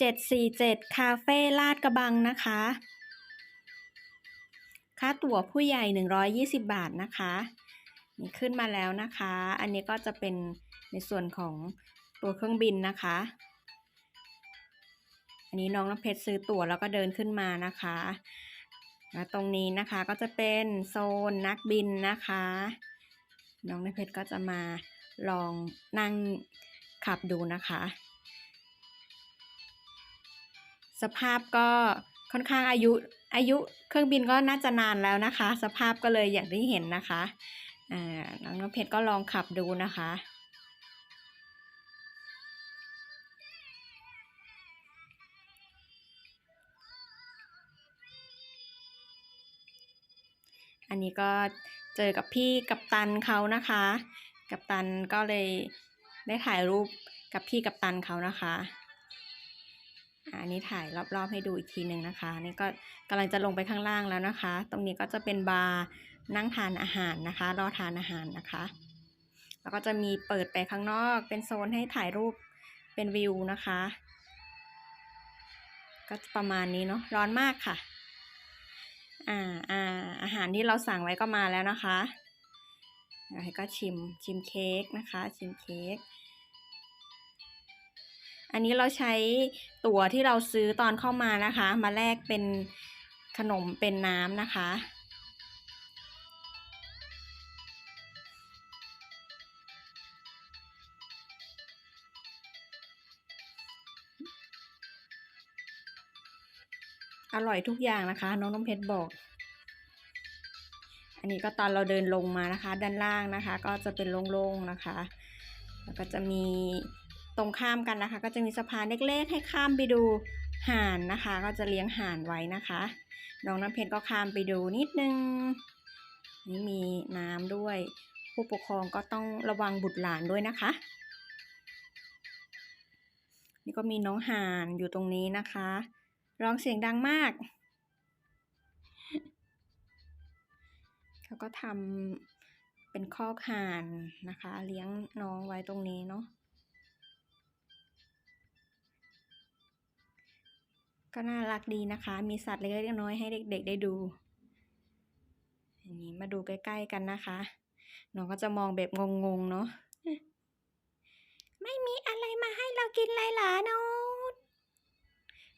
747 คาเฟ่ลาดกระบังนะคะ ค่าตั๋วผู้ใหญ่ 120 บาทนะคะนี่ขึ้นมาแล้วนะคะ อันนี้ก็จะเป็นในส่วนของตัวเครื่องบินนะคะ อันนี้น้องน้ำเพชรซื้อตั๋วแล้วก็เดินขึ้นมานะคะแล้วตรงนี้นะคะก็จะเป็นโซนนักบินนะคะ น้องน้ำเพชรก็จะมาลองนั่งขับดูนะคะ สภาพก็ค่อนข้างอายุอายุเครื่องบินก็น่าจะนานแล้วนะคะ สภาพก็เลยอย่างที่เห็นนะคะอ่าน้องน้ำเพชรก็ลองขับดูนะคะ อันนี้ก็เจอกับพี่กัปตันเขานะคะ กัปตันก็เลยได้ถ่ายรูปกับพี่กัปตันเขานะคะ อันนี้ถ่ายรอบๆให้ดูอีกทีหนึ่งนะคะนี่ก็กำลังจะลงไปข้างล่างแล้วนะคะ ตรงนี้ก็จะเป็นบาร์นั่งทานอาหารนะคะ รอทานอาหารนะคะ แล้วก็จะมีเปิดไปข้างนอกเป็นโซนให้ถ่ายรูปเป็นวิวนะคะ ก็ประมาณนี้เนาะร้อนมากค่ะอ่าอ่าอาหารที่เราสั่งไว้ก็มาแล้วนะคะแล้วก็ชิมชิมเค้กนะคะ ชิมเค้ก อันนี้เราใช้ตั๋วที่เราซื้อตอนเข้ามานะคะ มาแลกเป็นขนมเป็นน้ำนะคะ อร่อยทุกอย่างนะคะ น้องน้ำเพชรบอกอันนี้ก็ตอนเราเดินลงมานะคะ ด้านล่างนะคะ ก็จะเป็นโล่งๆนะคะ แล้วก็จะมี ตรงข้ามกันนะคะ ก็จะมีสะพานเล็กๆ ให้ข้ามไปดูห่านนะคะ ก็จะเลี้ยงห่านไว้นะคะน้องน้ำเพชรก็ข้ามไปดูนิดนึงนี่มีน้ำด้วย ผู้ปกครองก็ต้องระวังบุตรหลานด้วยนะคะ นี่ก็มีน้องห่านอยู่ตรงนี้นะคะร้องเสียงดังมาก เขาก็ทำเป็นคอกห่านนะคะ เลี้ยงน้องไว้ตรงนี้เนาะ ก็น่ารักดีนะคะ มีสัตว์เล็กๆน้อยให้เด็กๆได้ดูอันนี้มาดูใกล้ๆกันนะคะ น้องก็จะมองแบบงงๆเนาะไม่มีอะไรมาให้เรากินเลยเหรอโน้ต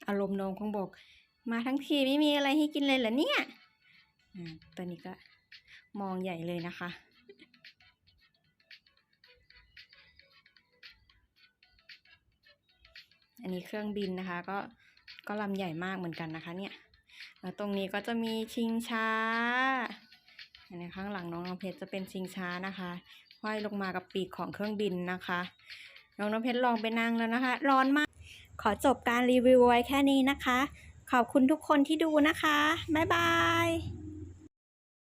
อารมณ์น้องคงบอก มาทั้งทีไม่มีอะไรให้กินเลยเหรอเนี่ยอตอนนี้ก็มองใหญ่เลยนะคะ อันนี้เครื่องบินนะคะก็ ก็ลำใหญ่มากเหมือนกันนะคะเนี่ยแล้วตรงนี้ก็จะมีชิงช้าในข้างหลังน้องน้ำเพชรจะเป็นชิงช้านะคะห้อยลงมากับปีกของเครื่องบินนะคะ น้องน้ำเพชรลองไปนั่งแล้วนะคะ ร้อนมาก ขอจบการรีวิวไว้แค่นี้นะคะ ขอบคุณทุกคนที่ดูนะคะ บ๊ายบาย